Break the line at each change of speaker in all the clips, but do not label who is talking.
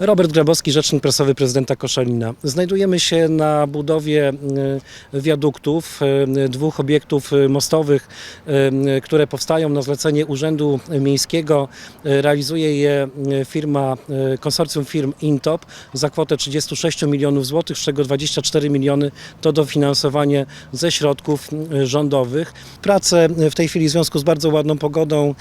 Robert Grabowski, rzecznik prasowy prezydenta Koszalina. Znajdujemy się na budowie e, wiaduktów, e, dwóch obiektów e, mostowych, które powstają na zlecenie Urzędu Miejskiego. Realizuje je firma, konsorcjum firm Intop za kwotę 36 milionów złotych, z czego 24 miliony to dofinansowanie ze środków rządowych. Prace w tej chwili w związku z bardzo ładną pogodą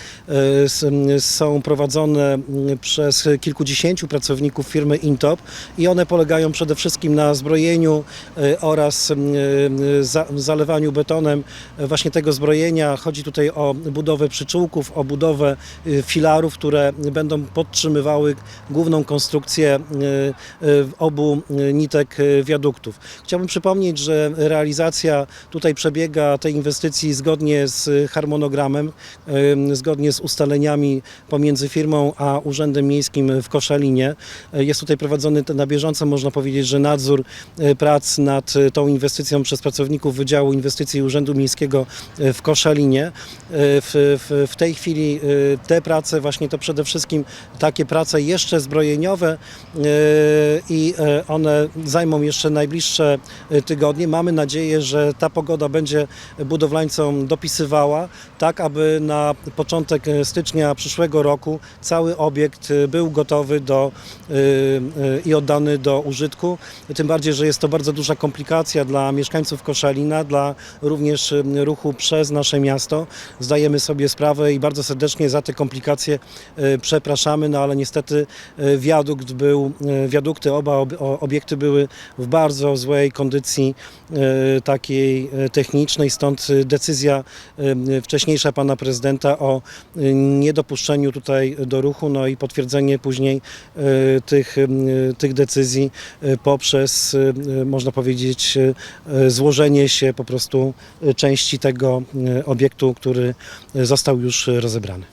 są prowadzone przez kilkudziesięciu pracowników firmy Intop i one polegają przede wszystkim na zbrojeniu e, oraz e, za- zalewaniu betonem e, właśnie tego zbrojenia. Chodzi tutaj o budowę przyczółków, o budowę filarów, które będą podtrzymywały główną konstrukcję obu nitek wiaduktów. Chciałbym przypomnieć, że realizacja tutaj przebiega tej inwestycji zgodnie z harmonogramem, em, zgodnie z ustaleniami pomiędzy firmą a Urzędem Miejskim w Koszalinie. E, Jest tutaj prowadzony na bieżąco, można powiedzieć, że nadzór e, prac nad e, tą inwestycją przez pracowników Wydziału Inwestycji Urzędu Miejskiego w Koszalinie. W, w, w tej chwili te prace, właśnie to przede wszystkim takie prace jeszcze zbrojeniowe i one zajmą jeszcze najbliższe tygodnie. Mamy nadzieję, że ta pogoda będzie budowlańcom dopisywała, tak aby na początek stycznia przyszłego roku cały obiekt był gotowy do, i oddany do użytku. Tym bardziej, że jest to bardzo duża komplikacja dla mieszkańców Koszalina, dla również e, ruchu przez nasze miasto. Zdajemy sobie sprawę i bardzo serdecznie za te komplikacje przepraszamy, no ale niestety wiadukt był, wiadukty, oba obiekty były w bardzo złej kondycji takiej technicznej, stąd decyzja wcześniejsza pana prezydenta o niedopuszczeniu tutaj do ruchu, no i potwierdzenie później tych, tych decyzji e, poprzez, e, można powiedzieć, e, złożenie się po prostu części tego obiektu, który został już rozebrany.